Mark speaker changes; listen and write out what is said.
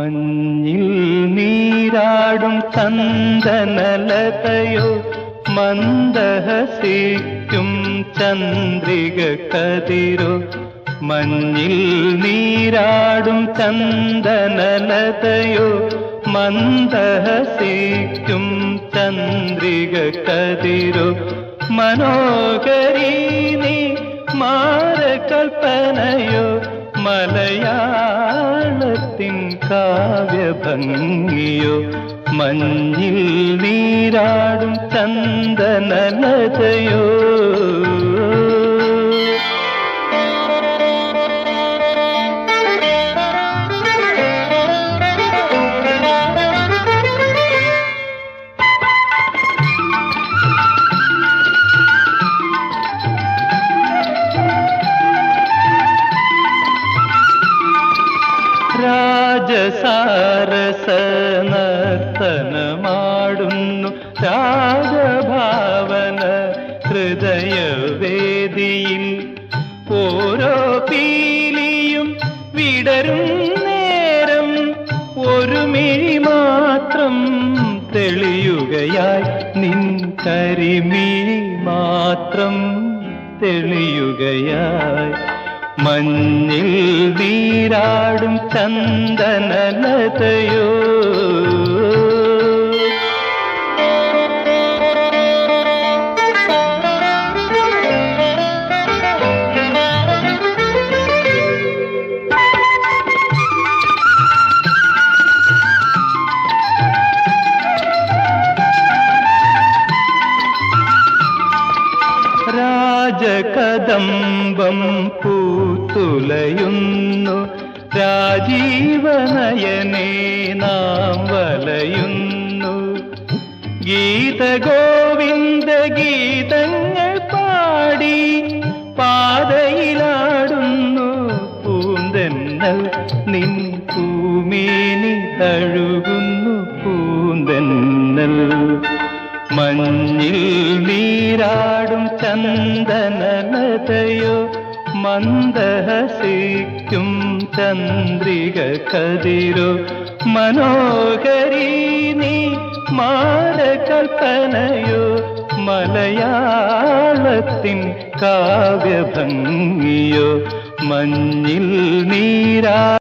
Speaker 1: മഞ്ഞിൽ നീരാടും ചന്ദനലതയോ മന്ദഹസിക്കും ചന്ദ്രിക കതിരോ. മഞ്ഞിൽ നീരാടും ചന്ദനലതയോ മന്ദഹസിക്കും ചന്ദ്രിക കതിരോ. മനോഹരീ മാരകൽപ്പനയോ മലയാളത്തിൻ കാവ്യഭംഗിയോ മഞ്ഞിൽ നീരാടും ചന്ദനലതയോ രാജസാരസ രാജഭാവന ഹൃദയവേദിയിൽ ഓരോ പീലിയും വിടരും നേരം ഒരു മിഴി മാത്രം തെളിയുകയായി. നിൻ കരിമിഴി മാത്രം തെളിയുകയായി. മഞ്ഞിൽ നീരാടും ചന്ദനലതയോ? രാജകദംബം പൂത്തുലയുന്നു. രാജീവനയനെ നാം വലയുന്നു. ഗീതഗോവിന്ദ ഗീതങ്ങൾ പാടി പാതയിലാടുന്നു. പൂന്തെന്നൽ നിൻ പൂമേനി തഴുകുന്നു. പൂന്തെന്നൽ മഞ്ഞിൽ നീരാടും ചന്ദനലതയോ മന്ദഹസിക്കും ചന്ദ്രിക കതിരോ. മനോഹരി നീ മാരകൽപ്പനയോ മലയാളത്തിൻ കാവ്യഭംഗിയോ. മഞ്ഞിൽ നീരാ